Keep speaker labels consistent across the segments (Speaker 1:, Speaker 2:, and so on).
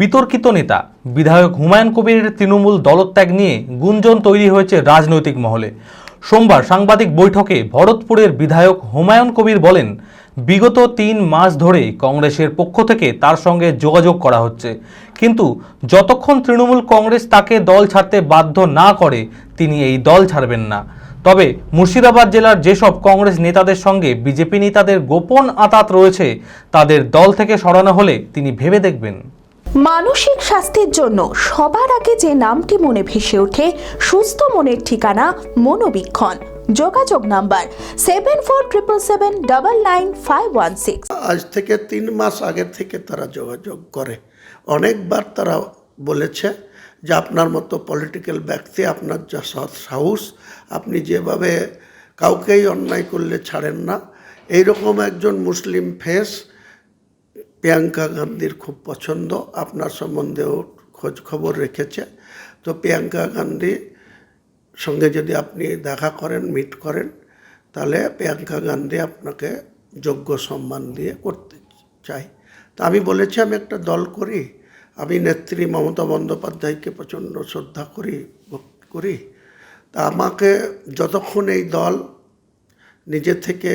Speaker 1: বিতর্কিত নেতা। বিধায়ক হুমায়ুন কবিরের তৃণমূল দলত্যাগ নিয়ে গুঞ্জন তৈরি হয়েছে রাজনৈতিক মহলে। সোমবার সাংবাদিক বৈঠকে ভরতপুরের বিধায়ক হুমায়ুন কবির বলেন, বিগত তিন মাস ধরে কংগ্রেসের পক্ষ থেকে তার সঙ্গে যোগাযোগ করা হচ্ছে। কিন্তু যতক্ষণ তৃণমূল কংগ্রেস তাকে দল ছাড়তে বাধ্য না করে, তিনি এই দল ছাড়বেন না। তবে মুর্শিদাবাদ জেলার যেসব কংগ্রেস নেতাদের সঙ্গে বিজেপি নেতাদের গোপন আতাত রয়েছে, তাদের দল থেকে সরানো হলে তিনি ভেবে দেখবেন।
Speaker 2: মানসিক স্বাস্থ্যের জন্য সবার আগে যে নামটি মনে ভেসে ওঠে, সুস্থ মনের ঠিকানা মনোবীক্ষণ। যোগাযোগ number seven four triple seven double nine five one six
Speaker 3: আজ থেকে তিন মাস আগের থেকে তারা যোগাযোগ করে। অনেকবার তারা বলেছে যে আপনার মতো পলিটিক্যাল ব্যক্তি, আপনার যা সৎ সাহস, আপনি যেভাবে কাউকেই অন্যায় করলে ছাড়েন না। এইরকম একজন মুসলিম ফেস প্রিয়াঙ্কা গান্ধীর খুব পছন্দ, আপনার সম্বন্ধেও খোঁজ খবর রেখেছে। তো প্রিয়াঙ্কা গান্ধী সঙ্গে যদি আপনি দেখা করেন মিট করেন, তাহলে প্রিয়াঙ্কা গান্ধী আপনাকে যোগ্য সম্মান দিয়ে করতে চাই। তা আমি বলেছি, আমি একটা দল করি, আমি নেত্রী মমতা বন্দ্যোপাধ্যায়কে প্রচণ্ড শ্রদ্ধা করি করি। তা আমাকে যতক্ষণ এই দল নিজে থেকে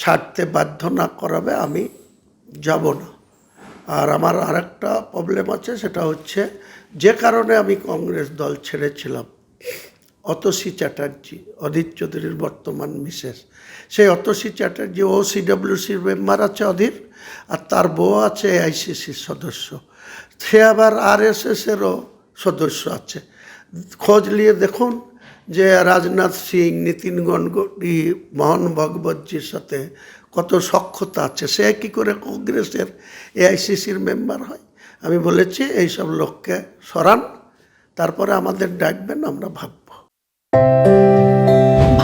Speaker 3: ছাড়তে বাধ্য না করাবে, আমি যাব না। আর আমার আরেকটা প্রবলেম আছে, সেটা হচ্ছে যে কারণে আমি কংগ্রেস দল ছেড়েছিলাম, অতসী চ্যাটার্জি, অধীর চৌধুরীর বর্তমান মিসেস। সেই অতসী চ্যাটার্জি ও সিডব্লিউসির মেম্বার আছে অধীর, আর তার বউ আছে আইসিসির সদস্য। সে আবার আর এস এসেরও সদস্য আছে। খোঁজ নিয়ে দেখুন যে রাজনাথ সিং, নীতিন গডকরি মোহন ভগবতজির সাথে কত সক্ষতা আছে, সে কি করে কংগ্রেসের এআইসিসির মেম্বার হয়? আমি বলেছি, এইসব লোককে সরান, তারপরে আমাদের ডাকবেন, আমরা ভাববো।